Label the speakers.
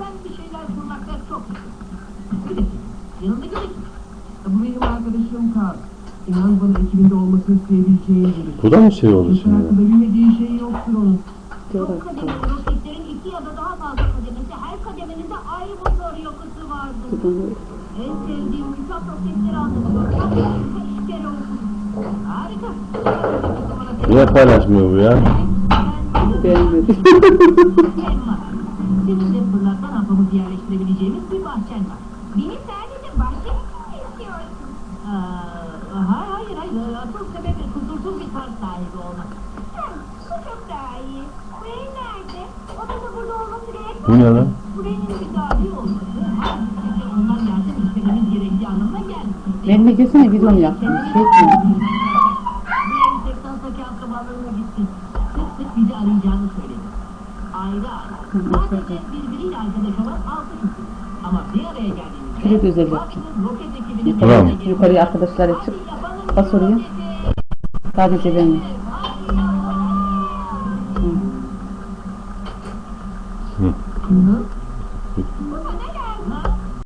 Speaker 1: Ben bir şeyler kurmakta çok Gidelim. Yanımda gidelim. Bu benim arkadaşım Karl. İnan bana ekibinde olmasını isteyebileceği biri.
Speaker 2: Bu da mı şey oldu şimdi?
Speaker 1: hakkında bilmediği şey yoktur onun.
Speaker 3: Çok kademeli roketlerin iki ya da daha fazla kademesi, her kademenin de ayrı motor yakıtı vardır. En sevdiğim uçak roketleri anlatıyor. Kaç kere okudum.
Speaker 1: Harika.
Speaker 2: Niye paylaşmıyor bu ya?
Speaker 3: Beğenmedim.
Speaker 1: Emma, senin de fırlatma rampamızı yerleştirebileceğimiz bir bahçen var.
Speaker 3: Benim sadece bahçemi mi istiyorsun?
Speaker 1: Aa, hayır hayır hayır. Asıl sebebi kusursuz bir park sahibi olmak.
Speaker 3: Ha, bu çok daha iyi. Bu ev nerede? Odada burada olması gerekmez.
Speaker 2: Bu ne lan?
Speaker 1: Buranın bir dahi olması, her şekilde ondan yardım istememiz gerektiği anlamına gelmiyor.
Speaker 4: Benimle gelsene videonu yaptım. Şey etmiyorum.
Speaker 1: Diğer sektörteki akrabalarına gitsin. Sık sık bizi arayacağını söyledi. Sadece birbiriyle arkadaş olan altı kişi. Ama bir araya geldiğimizde...
Speaker 4: Şuraya da özel yaptım.
Speaker 1: Bakın roket ekibinin...
Speaker 2: Tamam.
Speaker 4: Yukarıya arkadaşlar çık. Bas oraya. Sadece ben.
Speaker 1: Hı.
Speaker 3: Bu ne?